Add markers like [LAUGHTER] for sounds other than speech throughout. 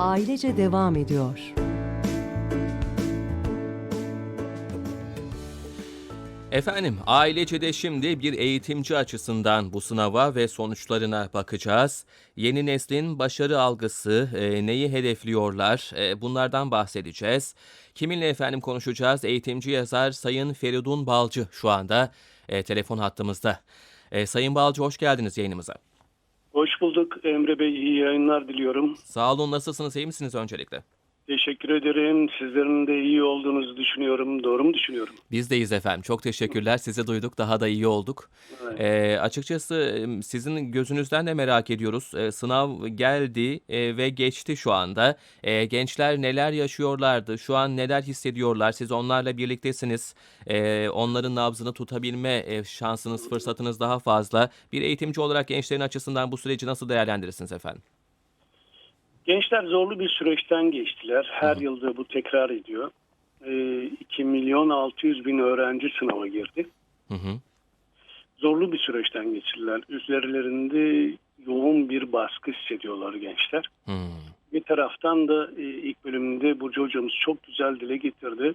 ailece devam ediyor. Efendim, ailece şimdi bir eğitimci açısından bu sınava ve sonuçlarına bakacağız. Yeni neslin başarı algısı, e, neyi hedefliyorlar, e, bunlardan bahsedeceğiz. Kiminle efendim konuşacağız? Eğitimci yazar Sayın Feridun Balcı şu anda e, telefon hattımızda. E, Sayın Balcı hoş geldiniz yayınımıza. Hoş bulduk Emre Bey. iyi yayınlar diliyorum. Sağ olun, nasılsınız, iyi misiniz öncelikle? Teşekkür ederim. Sizlerin de iyi olduğunuzu düşünüyorum. Doğru mu düşünüyorum? Biz deyiz efendim. Çok teşekkürler. Sizi duyduk. Daha da iyi olduk. Açıkçası e, sizin gözünüzden de merak ediyoruz. Ee, sınav geldi e, ve geçti şu anda. Ee, gençler neler yaşıyorlardı? Şu an neler hissediyorlar? Siz onlarla birliktesiniz. Ee, onların nabzını tutabilme e, şansınız, fırsatınız daha fazla. Bir eğitimci olarak gençlerin açısından bu süreci nasıl değerlendirirsiniz efendim? Gençler zorlu bir süreçten geçtiler. Her yılda bu tekrar ediyor. Ee, 2 milyon 600 bin öğrenci sınava girdi. Hı hı. Zorlu bir süreçten geçirdiler. Üzerlerinde yoğun bir baskı hissediyorlar gençler. Hı. Bir taraftan da e, ilk bölümünde Burcu hocamız çok güzel dile getirdi.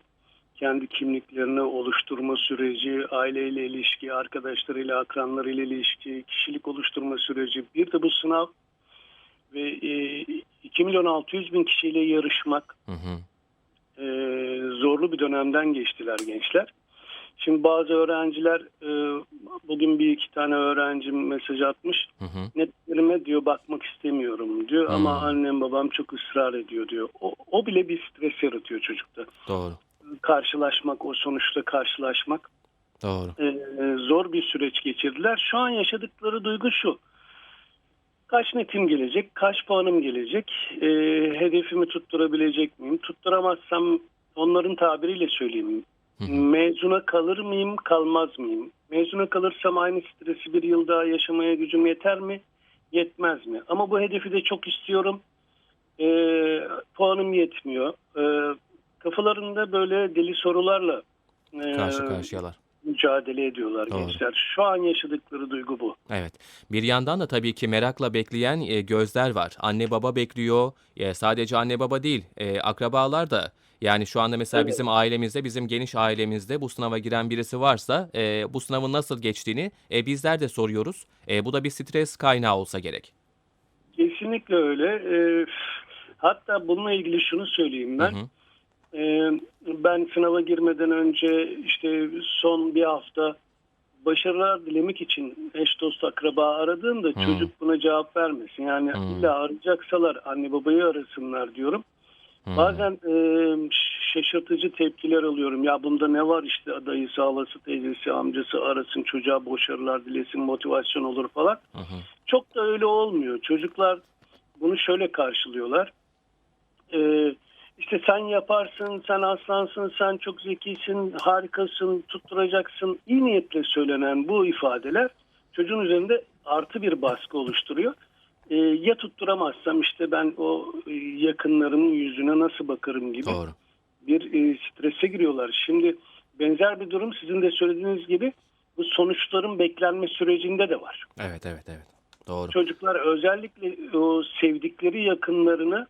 Kendi kimliklerini oluşturma süreci, aileyle ilişki, arkadaşlarıyla, akranlarıyla ilişki, kişilik oluşturma süreci. Bir de bu sınav ve e, 2 milyon 600 bin kişiyle yarışmak Hı hı. e, zorlu bir dönemden geçtiler gençler. Şimdi bazı öğrenciler e, bugün bir iki tane öğrencim mesaj atmış. Hı hı. Netlerime diyor bakmak istemiyorum diyor ama Hmm. annem babam çok ısrar ediyor diyor. O, o bile bir stres yaratıyor çocukta. Doğru. Karşılaşmak, o sonuçta karşılaşmak Doğru. e, zor bir süreç geçirdiler. Şu an yaşadıkları duygu şu. Kaç netim gelecek, kaç puanım gelecek, e, hedefimi tutturabilecek miyim? Tutturamazsam onların tabiriyle söyleyeyim. Hı hı. Mezuna kalır mıyım, kalmaz mıyım? Mezuna kalırsam aynı stresi bir yıl daha yaşamaya gücüm yeter mi, yetmez mi? Ama bu hedefi de çok istiyorum. E, puanım yetmiyor. E, kafalarında böyle deli sorularla e, Karşı karşıyalar. Mücadele ediyorlar Doğru. gençler. Şu an yaşadıkları duygu bu. Evet. Bir yandan da tabii ki merakla bekleyen e, gözler var. Anne baba bekliyor. E, sadece anne baba değil, e, akrabalar da. Yani şu anda mesela Evet. bizim ailemizde, bizim geniş ailemizde bu sınava giren birisi varsa e, bu sınavın nasıl geçtiğini e, bizler de soruyoruz. E, bu da bir stres kaynağı olsa gerek. Kesinlikle öyle. Hatta bununla ilgili şunu söyleyeyim ben. Hı hı. Ee, ben sınava girmeden önce işte son bir hafta başarılar dilemek için eş dost akraba aradığımda Hmm. çocuk buna cevap vermesin. Yani Hmm. illa arayacaksalar anne babayı arasınlar diyorum. Hı. Bazen e, şaşırtıcı tepkiler alıyorum. Ya bunda ne var işte dayısı, halası, teyzesi, amcası arasın çocuğa başarılar dilesin, motivasyon olur falan. Hı. Çok da öyle olmuyor. Çocuklar bunu şöyle karşılıyorlar. Ee, işte sen yaparsın, sen aslansın, sen çok zekisin, harikasın, tutturacaksın. İyi niyetle söylenen bu ifadeler çocuğun üzerinde artı bir baskı oluşturuyor. Ee, ya tutturamazsam işte ben o e, yakınlarımın yüzüne nasıl bakarım gibi Doğru. bir e, strese giriyorlar. Şimdi benzer bir durum sizin de söylediğiniz gibi bu sonuçların beklenme sürecinde de var. Evet, evet, evet. Doğru. Çocuklar özellikle o sevdikleri yakınlarını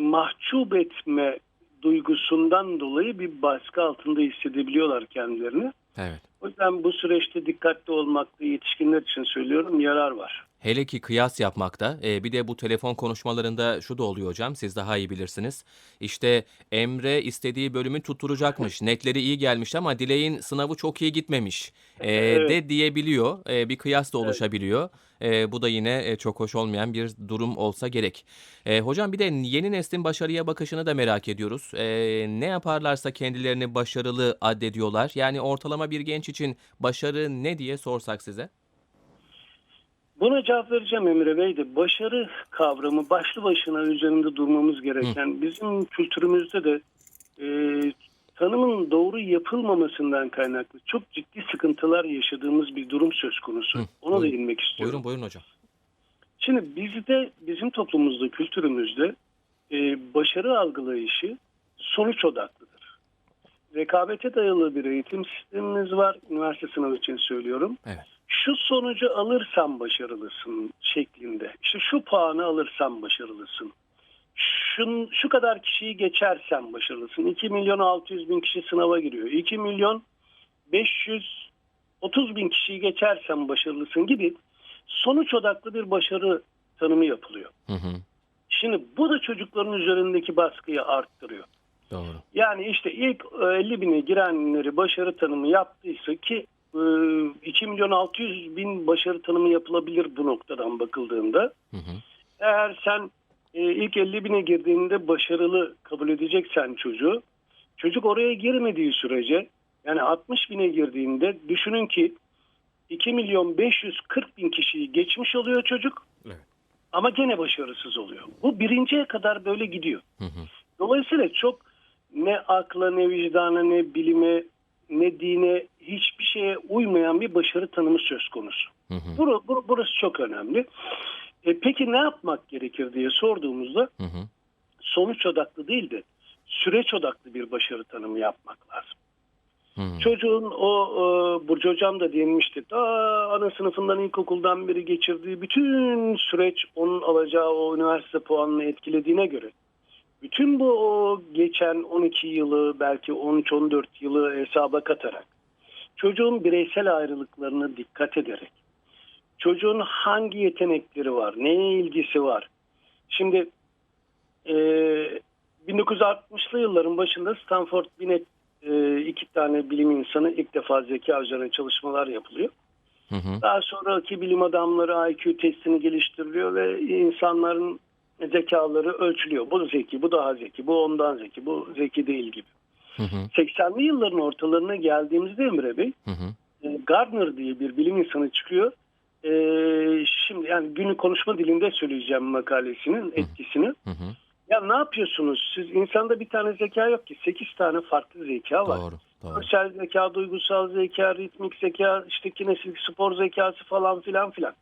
mahcup etme duygusundan dolayı bir baskı altında hissedebiliyorlar kendilerini. Evet. O yüzden bu süreçte dikkatli olmakta yetişkinler için söylüyorum yarar var. Hele ki kıyas yapmakta. e, bir de bu telefon konuşmalarında şu da oluyor hocam. Siz daha iyi bilirsiniz. İşte Emre istediği bölümü tutturacakmış. [LAUGHS] Netleri iyi gelmiş ama Dilek'in sınavı çok iyi gitmemiş. e, Evet. De diyebiliyor. E, bir kıyas da oluşabiliyor. E, bu da yine e, çok hoş olmayan bir durum olsa gerek. E, hocam bir de yeni neslin başarıya bakışını da merak ediyoruz. E, ne yaparlarsa kendilerini başarılı addediyorlar. Yani ortalama bir genç için başarı ne diye sorsak size? Buna cevap vereceğim Emre Bey de başarı kavramı başlı başına üzerinde durmamız gereken bizim kültürümüzde de e, tanımın doğru yapılmamasından kaynaklı çok ciddi sıkıntılar yaşadığımız bir durum söz konusu. Hı, Ona da buyurun. inmek istiyorum. Buyurun buyurun hocam. Şimdi bizde bizim toplumumuzda kültürümüzde e, başarı algılayışı sonuç odaklıdır. Rekabete dayalı bir eğitim sistemimiz var. Üniversite sınavı için söylüyorum. Evet. Şu sonucu alırsan başarılısın şeklinde. İşte şu puanı alırsan başarılısın. şun, şu kadar kişiyi geçersen başarılısın. 2 milyon 600 bin kişi sınava giriyor. 2 milyon 530 bin kişiyi geçersen başarılısın gibi sonuç odaklı bir başarı tanımı yapılıyor. Hı hı. Şimdi bu da çocukların üzerindeki baskıyı arttırıyor. Doğru. Yani işte ilk e, 50 bine girenleri başarı tanımı yaptıysa ki e, 2 milyon 600 bin başarı tanımı yapılabilir bu noktadan bakıldığında. Hı hı. Eğer sen e, ilk 50 bine girdiğinde başarılı kabul edeceksen çocuğu, çocuk oraya girmediği sürece yani 60 bine girdiğinde düşünün ki 2 milyon 540 bin kişiyi geçmiş oluyor çocuk Evet. ama gene başarısız oluyor. Bu birinciye kadar böyle gidiyor. Hı hı. Dolayısıyla çok ne akla ne vicdana ne bilime ne dine hiçbir şeye uymayan bir başarı tanımı söz konusu. Hı hı. Bur- bur- burası çok önemli. E, peki ne yapmak gerekir diye sorduğumuzda Hı hı. sonuç odaklı değil de süreç odaklı bir başarı tanımı yapmak lazım. Hı. Çocuğun o e, Burcu Hocam da değinmişti. Daha ana sınıfından ilkokuldan beri geçirdiği bütün süreç onun alacağı o üniversite puanını etkilediğine göre bütün bu o geçen 12 yılı belki 13-14 yılı hesaba katarak çocuğun bireysel ayrılıklarına dikkat ederek çocuğun hangi yetenekleri var, neye ilgisi var. Şimdi e, 1960'lı yılların başında Stanford Binet e, iki tane bilim insanı ilk defa zeka üzerine çalışmalar yapılıyor. Hı hı. Daha sonraki bilim adamları IQ testini geliştiriliyor ve insanların zekaları ölçülüyor. Bu zeki, bu daha zeki, bu ondan zeki, bu zeki değil gibi. Hı hı. 80'li yılların ortalarına geldiğimizde Emre Bey, Hı hı. e, Gardner diye bir bilim insanı çıkıyor. E, şimdi yani günü konuşma dilinde söyleyeceğim makalesinin etkisini. Hı hı. Ya ne yapıyorsunuz? Siz insanda bir tane zeka yok ki. 8 tane farklı zeka var. Doğru. Doğru. Görsel zeka, duygusal zeka, ritmik zeka, işte kinesik spor zekası falan filan filan.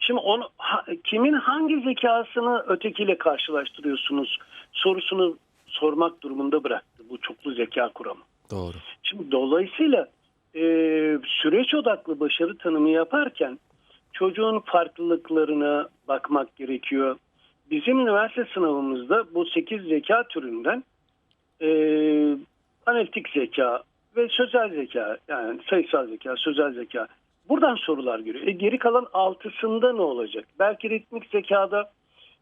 Şimdi onu ha- kimin hangi zekasını ötekiyle karşılaştırıyorsunuz sorusunu sormak durumunda bıraktı bu çoklu zeka kuramı. Doğru. Şimdi dolayısıyla e, süreç odaklı başarı tanımı yaparken çocuğun farklılıklarına bakmak gerekiyor. Bizim üniversite sınavımızda bu 8 zeka türünden e, analitik zeka ve sözel zeka yani sayısal zeka, sözel zeka buradan sorular geliyor. E, geri kalan altısında ne olacak? Belki ritmik zekada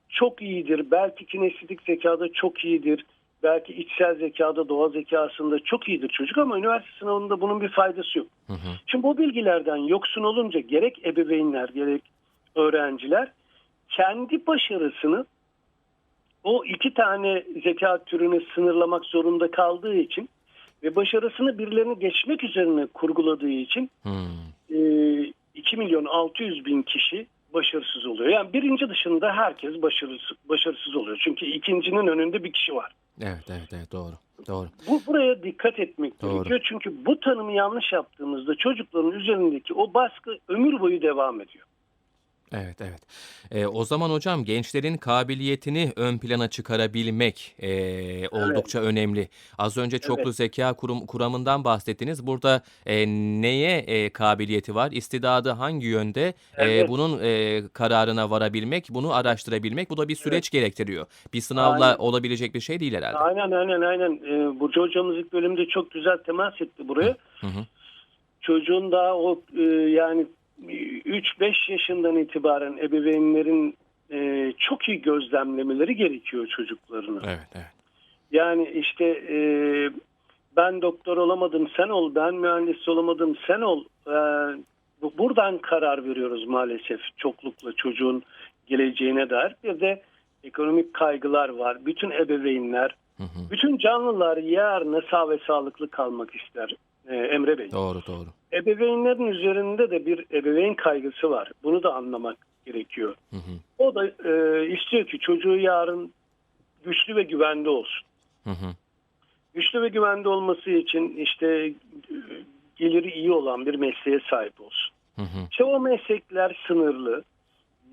çok iyidir, belki kinestetik zekada çok iyidir, belki içsel zekada, doğa zekasında çok iyidir çocuk ama üniversite sınavında bunun bir faydası yok. Hı hı. Şimdi bu bilgilerden yoksun olunca gerek ebeveynler gerek öğrenciler kendi başarısını o iki tane zeka türünü sınırlamak zorunda kaldığı için ve başarısını birilerini geçmek üzerine kurguladığı için Hı. E, 2 milyon 600 bin kişi başarısız oluyor. Yani birinci dışında herkes başarısız, başarısız oluyor. Çünkü ikincinin önünde bir kişi var. Evet, evet, evet. Doğru. Doğru. Bu buraya dikkat etmek Doğru. gerekiyor. Çünkü bu tanımı yanlış yaptığımızda çocukların üzerindeki o baskı ömür boyu devam ediyor. Evet, evet. Ee, o zaman hocam gençlerin kabiliyetini ön plana çıkarabilmek ee, oldukça önemli. Az önce çoklu Evet. zeka kurum, kuramından bahsettiniz. Burada ee, neye ee, kabiliyeti var? İstidadı hangi yönde? Ee, Evet. bunun ee, kararına varabilmek, bunu araştırabilmek bu da bir süreç gerektiriyor. Bir sınavla Aynen. olabilecek bir şey değil herhalde. Aynen aynen aynen. Ee, Burcu hocamız ilk bölümde çok güzel temas etti buraya. Hı hı. Çocuğun daha o e, yani 3-5 yaşından itibaren ebeveynlerin e, çok iyi gözlemlemeleri gerekiyor çocuklarını. Evet, evet. Yani işte e, ben doktor olamadım sen ol, ben mühendis olamadım sen ol. E, bu- buradan karar veriyoruz maalesef çoklukla çocuğun geleceğine dair. Bir de ekonomik kaygılar var. Bütün ebeveynler, Hı hı. bütün canlılar yarına sağ ve sağlıklı kalmak ister e, Emre Bey. Doğru, doğru. Ebeveynlerin üzerinde de bir ebeveyn kaygısı var. Bunu da anlamak gerekiyor. Hı hı. O da e, istiyor ki çocuğu yarın güçlü ve güvende olsun. Hı hı. güçlü ve güvende olması için işte e, geliri iyi olan bir mesleğe sahip olsun. Hı hı. İşte o meslekler sınırlı.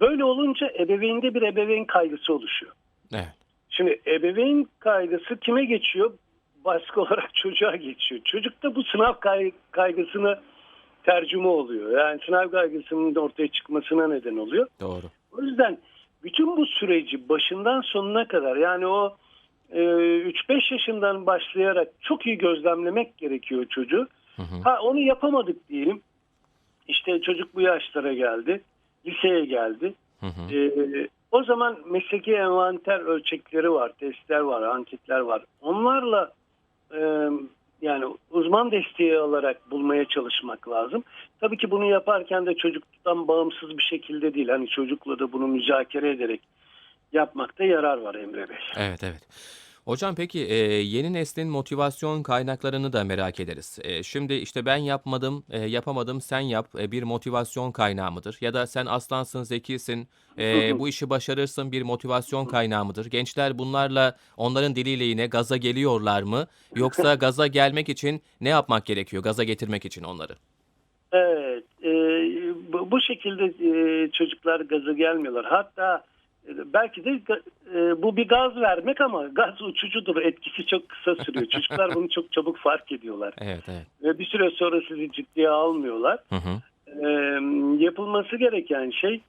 Böyle olunca ebeveynde bir ebeveyn kaygısı oluşuyor. Evet. Şimdi ebeveyn kaygısı kime geçiyor? Baskı olarak [LAUGHS] çocuğa geçiyor. Çocuk da bu sınav kay- kaygısını tercüme oluyor. Yani sınav kaygısının ortaya çıkmasına neden oluyor. Doğru. O yüzden bütün bu süreci başından sonuna kadar yani o e, 3-5 yaşından başlayarak çok iyi gözlemlemek gerekiyor çocuğu. Hı hı. Ha onu yapamadık diyelim. İşte çocuk bu yaşlara geldi. Liseye geldi. Hı hı. Ee, o zaman mesleki envanter ölçekleri var, testler var, anketler var. Onlarla e, yani uzman desteği alarak bulmaya çalışmak lazım. Tabii ki bunu yaparken de çocuktan bağımsız bir şekilde değil. Hani çocukla da bunu müzakere ederek yapmakta yarar var Emre Bey. Evet, evet. Hocam peki e, yeni neslin motivasyon kaynaklarını da merak ederiz. E, şimdi işte ben yapmadım, e, yapamadım, sen yap e, bir motivasyon kaynağı mıdır? Ya da sen aslansın, zekisin, e, bu işi başarırsın bir motivasyon kaynağı mıdır? Gençler bunlarla onların diliyle yine gaza geliyorlar mı? Yoksa gaza gelmek için ne yapmak gerekiyor? Gaza getirmek için onları. Evet, e, bu, şekilde e, çocuklar gazı gelmiyorlar. Hatta belki de e, bu bir gaz vermek ama gaz uçucudur. Etkisi çok kısa sürüyor. Çocuklar bunu çok çabuk fark ediyorlar. [LAUGHS] Evet, evet. Ve bir süre sonra sizi ciddiye almıyorlar. Hı hı. E, yapılması gereken şey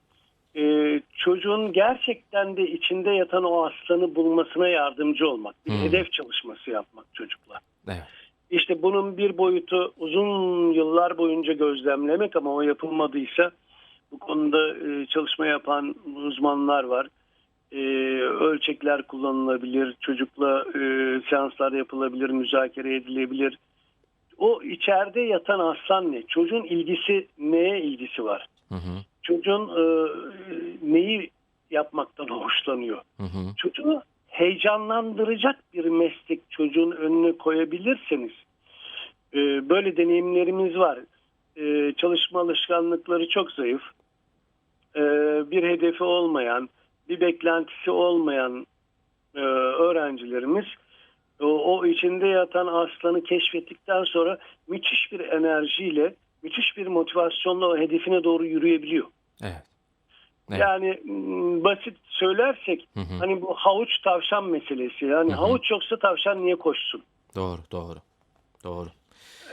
e, çocuğun gerçekten de içinde yatan o aslanı bulmasına yardımcı olmak. Bir Hmm. hedef çalışması yapmak çocukla. Evet. İşte bunun bir boyutu uzun yıllar boyunca gözlemlemek ama o yapılmadıysa bu konuda e, çalışma yapan uzmanlar var. E, ölçekler kullanılabilir, çocukla e, seanslar yapılabilir, müzakere edilebilir. O içeride yatan aslan ne? Çocuğun ilgisi neye ilgisi var? Hı hı. Çocuğun e, neyi yapmaktan hoşlanıyor? Hı hı. çocuğu heyecanlandıracak bir meslek çocuğun önüne koyabilirseniz e, böyle deneyimlerimiz var. E, çalışma alışkanlıkları çok zayıf. E, bir hedefi olmayan, bir beklentisi olmayan e, öğrencilerimiz o, o içinde yatan aslanı keşfettikten sonra müthiş bir enerjiyle, müthiş bir motivasyonla o hedefine doğru yürüyebiliyor. Evet. Evet. Yani basit söylersek Hı hı. hani bu havuç tavşan meselesi. Yani Hı hı. havuç yoksa tavşan niye koşsun? Doğru, doğru. Doğru.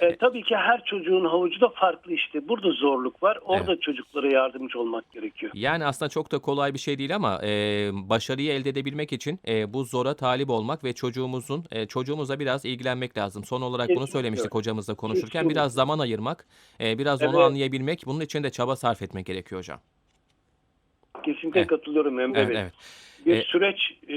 E, tabii ki her çocuğun havucu da farklı işte. Burada zorluk var. Orada çocuklara yardımcı olmak gerekiyor. Yani aslında çok da kolay bir şey değil ama e, başarıyı elde edebilmek için e, bu zora talip olmak ve çocuğumuzun e, çocuğumuza biraz ilgilenmek lazım. Son olarak bunu Kesinlikle söylemiştik öyle. hocamızla konuşurken Kesinlikle. biraz zaman ayırmak, e, biraz onu Evet. anlayabilmek, bunun için de çaba sarf etmek gerekiyor hocam. Kesinlikle Evet. katılıyorum Emre Evet, Bey. evet. Bir E- süreç e,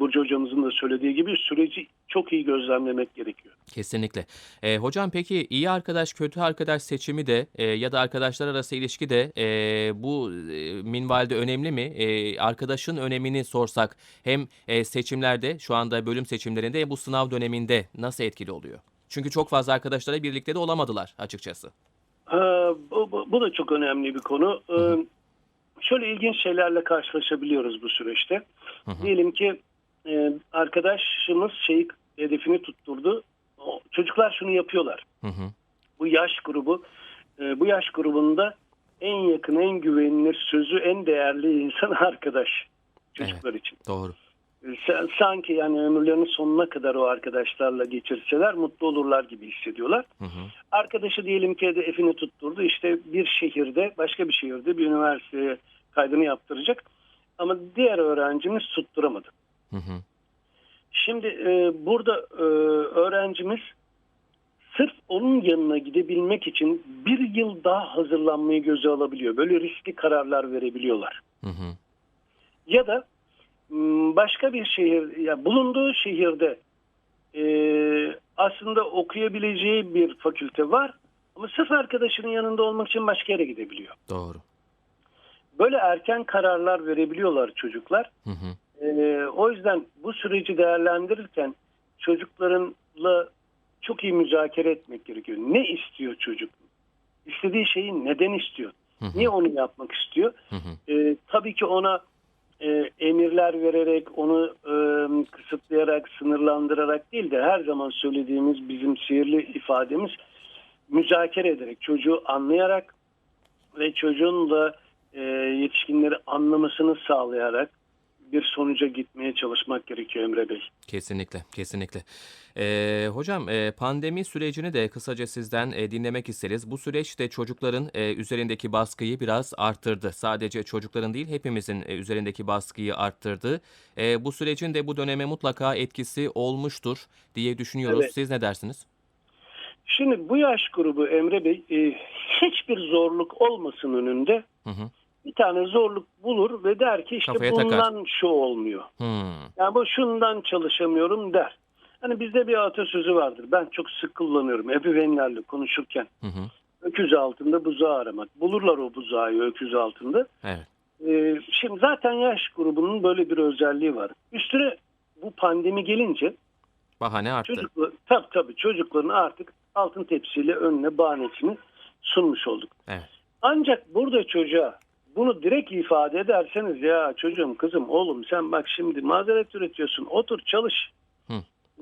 Burcu hocamızın da söylediği gibi süreci çok iyi gözlemlemek gerekiyor. Kesinlikle. E, hocam peki iyi arkadaş kötü arkadaş seçimi de e, ya da arkadaşlar arası ilişki de e, bu e, minvalde önemli mi? E, arkadaşın önemini sorsak hem e, seçimlerde şu anda bölüm seçimlerinde hem bu sınav döneminde nasıl etkili oluyor? Çünkü çok fazla arkadaşlara birlikte de olamadılar açıkçası. Ha, bu, bu, bu da çok önemli bir konu. Ee, şöyle ilginç şeylerle karşılaşabiliyoruz bu süreçte. Hı hı. Diyelim ki e, arkadaşımız şeyi hedefini tutturdu. O, çocuklar şunu yapıyorlar. Hı hı. Bu yaş grubu, e, bu yaş grubunda en yakın, en güvenilir sözü, en değerli insan [LAUGHS] arkadaş çocuklar için. Doğru. Sa- Sanki yani ömürlerinin sonuna kadar o arkadaşlarla geçirseler mutlu olurlar gibi hissediyorlar. Hı hı. Arkadaşı diyelim ki hedefini tutturdu. İşte bir şehirde, başka bir şehirde bir üniversiteye kaydını yaptıracak. Ama diğer öğrencimiz tutturamadı. Hı hı. Şimdi e, burada e, öğrencimiz sırf onun yanına gidebilmek için bir yıl daha hazırlanmayı göze alabiliyor. Böyle riskli kararlar verebiliyorlar. Hı hı. Ya da başka bir şehir, ya bulunduğu şehirde e, aslında okuyabileceği bir fakülte var ama sırf arkadaşının yanında olmak için başka yere gidebiliyor. Doğru. Böyle erken kararlar verebiliyorlar çocuklar. Hı hı. Ee, o yüzden bu süreci değerlendirirken çocuklarınla çok iyi müzakere etmek gerekiyor. Ne istiyor çocuk? İstediği şeyi neden istiyor? Hı hı. Niye onu yapmak istiyor? Hı hı. Ee, tabii ki ona e, emirler vererek, onu e, kısıtlayarak, sınırlandırarak değil de her zaman söylediğimiz bizim sihirli ifademiz müzakere ederek, çocuğu anlayarak ve çocuğun da e, yetişkinleri anlamasını sağlayarak bir sonuca gitmeye çalışmak gerekiyor Emre Bey. Kesinlikle, kesinlikle. Ee, hocam e, pandemi sürecini de kısaca sizden e, dinlemek isteriz. Bu süreç de çocukların e, üzerindeki baskıyı biraz arttırdı. Sadece çocukların değil hepimizin e, üzerindeki baskıyı arttırdı. E, bu sürecin de bu döneme mutlaka etkisi olmuştur diye düşünüyoruz. Evet. Siz ne dersiniz? Şimdi bu yaş grubu Emre Bey e, hiçbir zorluk olmasın önünde Hı hı. Bir tane zorluk bulur ve der ki işte Kafaya bundan takar. şu olmuyor. Hmm. Yani bu şundan çalışamıyorum der. Hani bizde bir atasözü vardır. Ben çok sık kullanıyorum ebeveynlerle konuşurken. Hı hı. Öküz altında buzağı aramak. Bulurlar o buzağı öküz altında. Evet. Ee, şimdi zaten yaş grubunun böyle bir özelliği var. Üstüne bu pandemi gelince Bahane arttı. çocuklar, tabii tabii çocukların artık altın tepsiyle önüne bahanesini sunmuş olduk. Evet. Ancak burada çocuğa bunu direkt ifade ederseniz ya çocuğum kızım oğlum sen bak şimdi mazeret üretiyorsun otur çalış. Hı.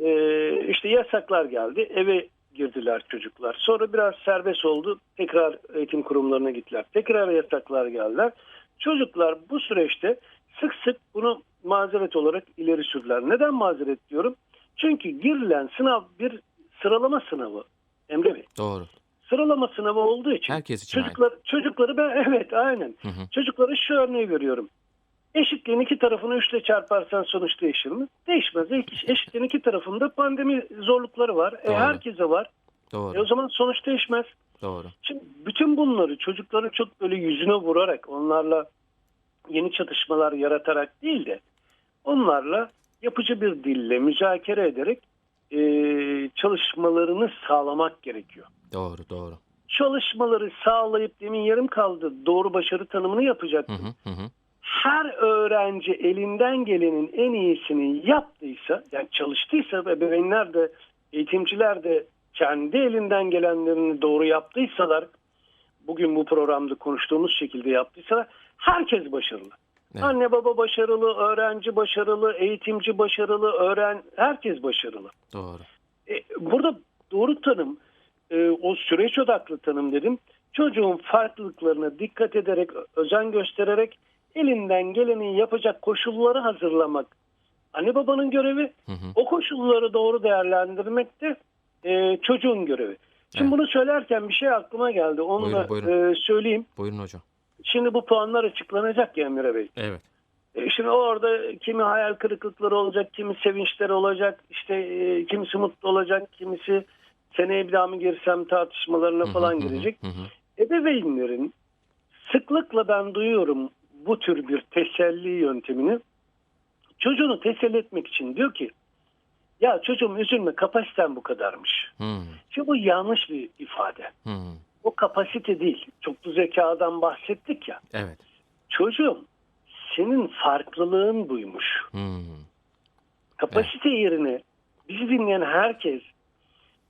Ee, işte yasaklar geldi eve girdiler çocuklar. Sonra biraz serbest oldu tekrar eğitim kurumlarına gittiler. Tekrar yasaklar geldiler. Çocuklar bu süreçte sık sık bunu mazeret olarak ileri sürdüler. Neden mazeret diyorum? Çünkü girilen sınav bir sıralama sınavı Emre Bey. Doğru. Sıralama sınavı olduğu için Herkes için aynı. çocuklar çocukları ben [LAUGHS] evet aynen. Hı hı. Çocuklara şu örneği veriyorum. Eşitliğin iki tarafını üçle çarparsan sonuç değişir mi? Değişmez. Eş- Eşitliğin iki tarafında pandemi zorlukları var. E, Doğru. herkese var. E, o Doğru. zaman sonuç değişmez. Doğru. Şimdi bütün bunları çocukların çok böyle yüzüne vurarak onlarla yeni çatışmalar yaratarak değil de onlarla yapıcı bir dille müzakere ederek e, çalışmalarını sağlamak gerekiyor. Doğru. Doğru. Çalışmaları sağlayıp demin yarım kaldı doğru başarı tanımını yapacak. Hı hı. Hı hı. Her öğrenci elinden gelenin en iyisini yaptıysa yani çalıştıysa ve ebeveynler de eğitimciler de kendi elinden gelenlerini doğru yaptıysalar bugün bu programda konuştuğumuz şekilde yaptıysalar herkes başarılı. Evet. Anne baba başarılı, öğrenci başarılı, eğitimci başarılı, öğren herkes başarılı. Doğru. E, burada doğru tanım, e, o süreç odaklı tanım dedim. Çocuğun farklılıklarına dikkat ederek, özen göstererek elinden geleni yapacak koşulları hazırlamak. Anne babanın görevi, Hı hı. o koşulları doğru değerlendirmek de e, çocuğun görevi. Şimdi Evet. bunu söylerken bir şey aklıma geldi. Onu Buyurun, da buyurun. e, söyleyeyim. Buyurun hocam. Şimdi bu puanlar açıklanacak ya Emre Bey. Evet. E, Şimdi orada kimi hayal kırıklıkları olacak, kimi sevinçleri olacak, işte e, kimisi mutlu olacak, kimisi seneye bir daha mı girsem tartışmalarına falan girecek. hı hı. Ebeveynlerin sıklıkla ben duyuyorum bu tür bir teselli yöntemini. Çocuğunu teselli etmek için diyor ki ya çocuğum üzülme kapasiten bu kadarmış. Hı Şimdi bu yanlış bir ifade. hı. O kapasite değil. Çoklu zekadan bahsettik ya. Evet. Çocuğum senin farklılığın buymuş. Hı. Kapasite yerine bizi dinleyen herkes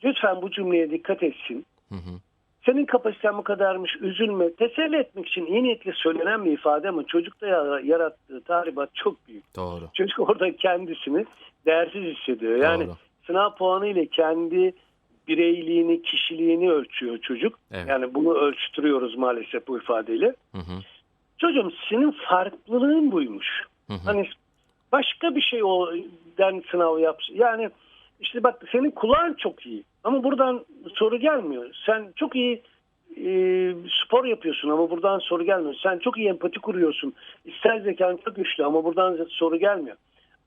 lütfen bu cümleye dikkat etsin. Hı hı. Senin kapasiten bu kadarmış üzülme. Teselli etmek için iyi niyetle söylenen bir ifade ama çocukta ya- yarattığı tahribat çok büyük. Doğru. Çocuk orada kendisini değersiz hissediyor. Yani Doğru. sınav puanı ile kendi bireyliğini, kişiliğini ölçüyor çocuk. Evet. Yani bunu ölçtürüyoruz maalesef bu ifadeyle. Hı hı. Çocuğum senin farklılığın buymuş. Hı hı. Hani başka bir şey o den sınav yap. Yani işte bak senin kulağın çok iyi ama buradan soru gelmiyor. Sen çok iyi e, spor yapıyorsun ama buradan soru gelmiyor. Sen çok iyi empati kuruyorsun. İster zekan çok güçlü ama buradan soru gelmiyor.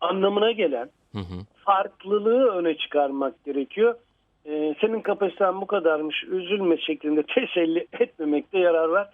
Anlamına gelen Hı hı. farklılığı öne çıkarmak gerekiyor. E, senin kapasiten bu kadarmış üzülme şeklinde teselli etmemekte yarar var.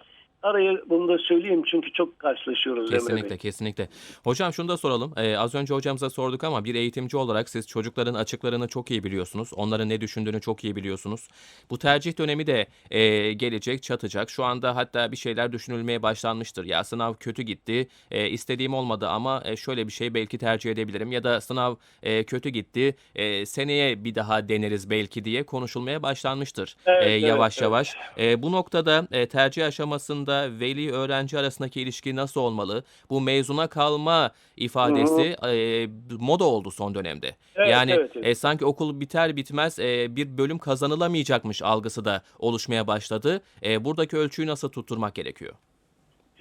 Araya bunu da söyleyeyim çünkü çok karşılaşıyoruz. Kesinlikle, kesinlikle. Hocam şunu da soralım. Ee, az önce hocamıza sorduk ama bir eğitimci olarak siz çocukların açıklarını çok iyi biliyorsunuz. Onların ne düşündüğünü çok iyi biliyorsunuz. Bu tercih dönemi de e, gelecek, çatacak. Şu anda hatta bir şeyler düşünülmeye başlanmıştır. Ya sınav kötü gitti, e, istediğim olmadı ama e, şöyle bir şey belki tercih edebilirim. Ya da sınav e, kötü gitti, e, seneye bir daha deneriz belki diye konuşulmaya başlanmıştır. Evet, E, evet, yavaş evet. yavaş. E, bu noktada e, tercih aşamasında veli öğrenci arasındaki ilişki nasıl olmalı? Bu mezuna kalma ifadesi e, moda oldu son dönemde. Evet, yani evet, evet. e, sanki okul biter bitmez e, bir bölüm kazanılamayacakmış algısı da oluşmaya başladı. E, buradaki ölçüyü nasıl tutturmak gerekiyor?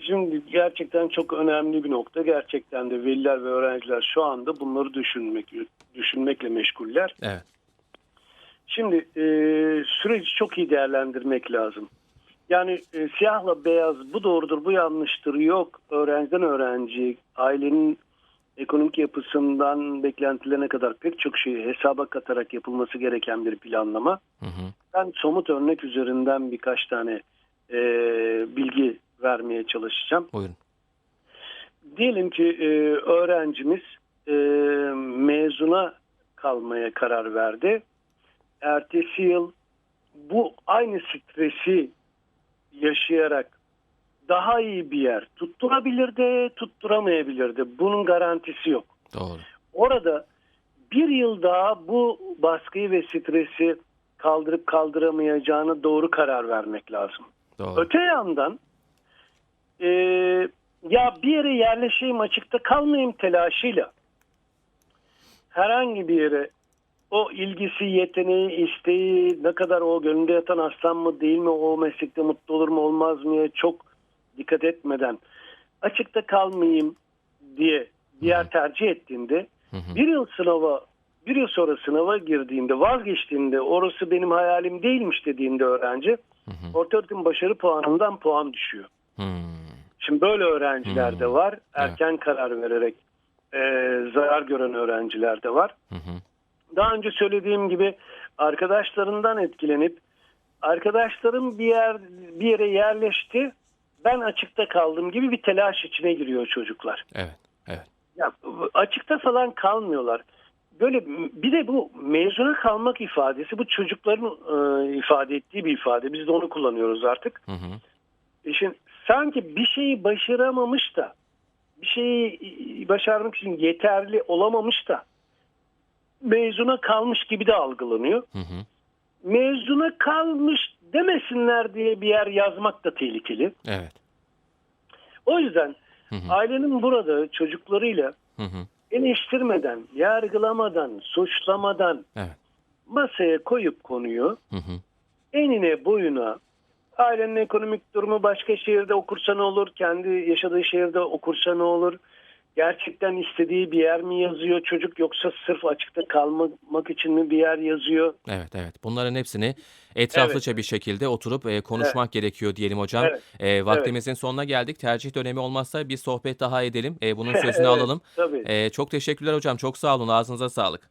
Şimdi gerçekten çok önemli bir nokta. Gerçekten de veliler ve öğrenciler şu anda bunları düşünmek düşünmekle meşguller. Evet. Şimdi e, süreci çok iyi değerlendirmek lazım. Yani e, siyahla beyaz bu doğrudur bu yanlıştır yok. Öğrenciden öğrenciye ailenin ekonomik yapısından beklentilerine kadar pek çok şeyi hesaba katarak yapılması gereken bir planlama. Hı hı. Ben somut örnek üzerinden birkaç tane e, bilgi vermeye çalışacağım. Buyurun. Diyelim ki e, öğrencimiz e, mezuna kalmaya karar verdi. Ertesi yıl bu aynı stresi yaşayarak daha iyi bir yer tutturabilir de tutturamayabilir de. Bunun garantisi yok. Doğru. Orada bir yıl daha bu baskıyı ve stresi kaldırıp kaldıramayacağını doğru karar vermek lazım. Doğru. Öte yandan e, ya bir yere yerleşeyim açıkta kalmayayım telaşıyla herhangi bir yere o ilgisi, yeteneği, isteği ne kadar o gönlünde yatan aslan mı değil mi o meslekte mutlu olur mu olmaz mı çok dikkat etmeden açıkta kalmayayım diye bir yer tercih ettiğinde bir yıl sınava bir yıl sonra sınava girdiğinde vazgeçtiğinde orası benim hayalim değilmiş dediğinde öğrenci orta öğretim başarı puanından puan düşüyor. Şimdi böyle öğrenciler de var. Erken karar vererek e, zarar gören öğrenciler de var. Daha önce söylediğim gibi arkadaşlarından etkilenip arkadaşlarım bir yer bir yere yerleşti. Ben açıkta kaldım gibi bir telaş içine giriyor çocuklar. Evet. Evet. Ya, açıkta falan kalmıyorlar. Böyle bir de bu mezuna kalmak ifadesi bu çocukların e, ifade ettiği bir ifade. Biz de onu kullanıyoruz artık. Hı hı. E Şimdi sanki bir şeyi başaramamış da bir şeyi başarmak için yeterli olamamış da mezuna kalmış gibi de algılanıyor. Hı hı. Mezuna kalmış demesinler diye bir yer yazmak da tehlikeli. Evet. O yüzden Hı hı. ailenin burada çocuklarıyla Hı hı. eleştirmeden, yargılamadan, suçlamadan Evet. masaya koyup konuyu Hı hı. enine boyuna ailenin ekonomik durumu başka şehirde okursa ne olur? Kendi yaşadığı şehirde okursa ne olur? Gerçekten istediği bir yer mi yazıyor çocuk yoksa sırf açıkta kalmak için mi bir yer yazıyor? Evet, evet. Bunların hepsini etraflıca bir şekilde oturup e, konuşmak gerekiyor diyelim hocam. Evet. E, vaktimizin sonuna geldik. Tercih dönemi olmazsa bir sohbet daha edelim. E, bunun sözünü [LAUGHS] Evet, alalım. Tabii. E, çok teşekkürler hocam. Çok sağ olun. Ağzınıza sağlık.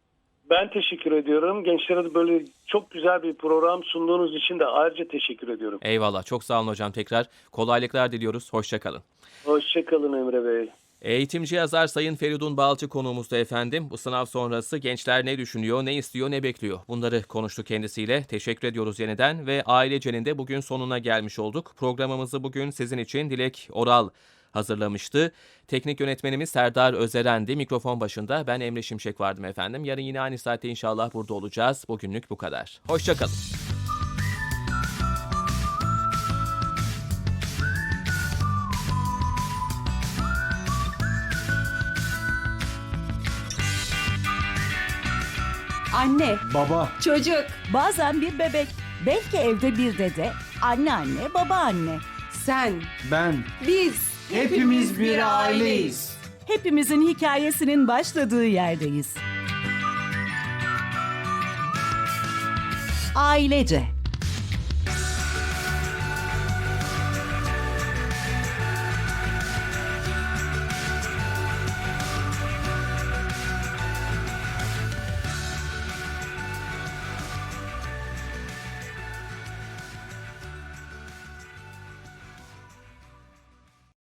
Ben teşekkür ediyorum. Gençlere de böyle çok güzel bir program sunduğunuz için de ayrıca teşekkür ediyorum. Eyvallah. Çok sağ olun hocam tekrar. Kolaylıklar diliyoruz. Hoşçakalın. Hoşçakalın Emre Bey. Eğitimci yazar Sayın Feridun Balcı konuğumuzda efendim. Bu sınav sonrası gençler ne düşünüyor, ne istiyor, ne bekliyor? Bunları konuştuk kendisiyle. Teşekkür ediyoruz yeniden ve ailecenin de bugün sonuna gelmiş olduk. Programımızı bugün sizin için Dilek Oral hazırlamıştı. Teknik yönetmenimiz Serdar Özerendi. Mikrofon başında ben Emre Şimşek vardım efendim. Yarın yine aynı saatte inşallah burada olacağız. Bugünlük bu kadar. Hoşçakalın. Anne, Baba, Çocuk. bazen bir bebek, belki evde bir dede, anneanne, babaanne. Sen. ben, Biz. hepimiz bir aileyiz. Hepimizin hikayesinin başladığı yerdeyiz. Ailece.